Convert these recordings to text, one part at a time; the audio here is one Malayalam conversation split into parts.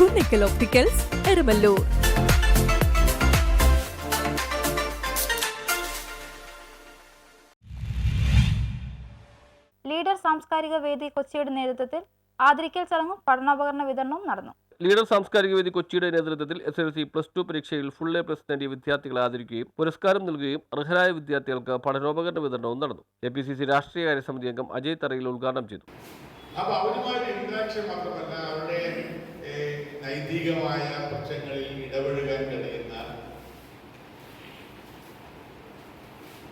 കുന്നിക്കൽ ഒപ്റ്റിക്കൽസ് എരുമല്ലൂർ ലീഡർ സാംസ്കാരിക വേദി കൊച്ചിയുടെ നേതൃത്വത്തിൽ ആദരിക്കൽ ചടങ്ങും പഠനോപകരണ വിതരണവും നടന്നു. ലീഡർ സാംസ്കാരിക വേദി കൊച്ചിയുടെ നേതൃത്വത്തിൽ S L C plus two പരീക്ഷയിൽ ഫുൾ എ പ്ലസ് നേടിയ വിദ്യാർത്ഥികളെ ആദരിക്കുകയും പുരസ്കാരം നൽകുകയും അർഹരായ വിദ്യാർത്ഥികൾക്ക് പഠനോപകരണ വിതരണവും നടന്നു. എ പി സി സി രാഷ്ട്രീയകാര്യ സമിതി അംഗം അജയ് തറയിൽ ഉദ്ഘാടനം ചെയ്തു. അപ്പോൾ അവരുമായിട്ട് ഇന്ററാക്ഷൻ മാത്രമല്ല അവരുടെ നൈതികമായ പ്രശ്നങ്ങളിൽ ഇടപെഴുകാൻ കഴിയുന്ന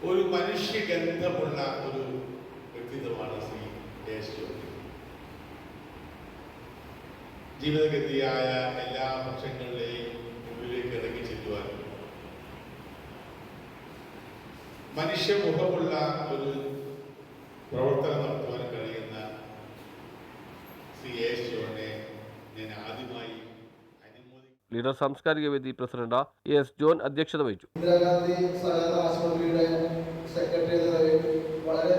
ഒരു മനുഷ്യ മനുഷ്യഗന്ധമുള്ള ഒരു വ്യക്തിത്വമാണ് ശ്രീ യേശു ജീവിതഗതിയായ എല്ലാ പ്രശ്നങ്ങളിലെയും മുമ്പിലേക്ക് ഇറങ്ങി ചെല്ലുവാൻ മനുഷ്യമുഖമുള്ള ഒരു പ്രവർത്തനം ലീഡർ സാംസ്കാരിക വേദി പ്രസിഡന്റ് എ എസ് ജോൺ അധ്യക്ഷത വഹിച്ചു. സെക്രട്ടറി വളരെ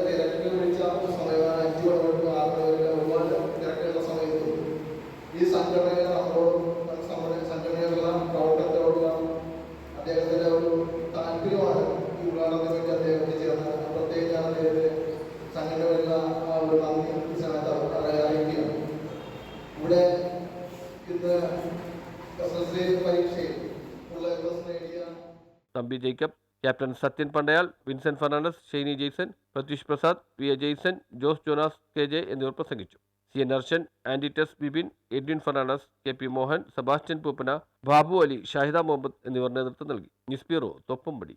സമയമാണ് സമയത്ത് ഈ ഈ ആ ഒരു ഇവിടെ ഇന്ന് Thampi Jacob captain Sathyan Pandayal Vincent Fernandes Shainy Jason Pratheesh Prasad V A Jason Jose Jonas K J എന്നിവർ പ്രസംഗിച്ചു. C N Arshan Andy Tess Bibin Edwin Fernandes K P Mohan Sebastian Pooppana Babu Ali Shahida Muhammad എന്നിവർ നേതൃത്വം നൽകി. News bureau Thoppumpady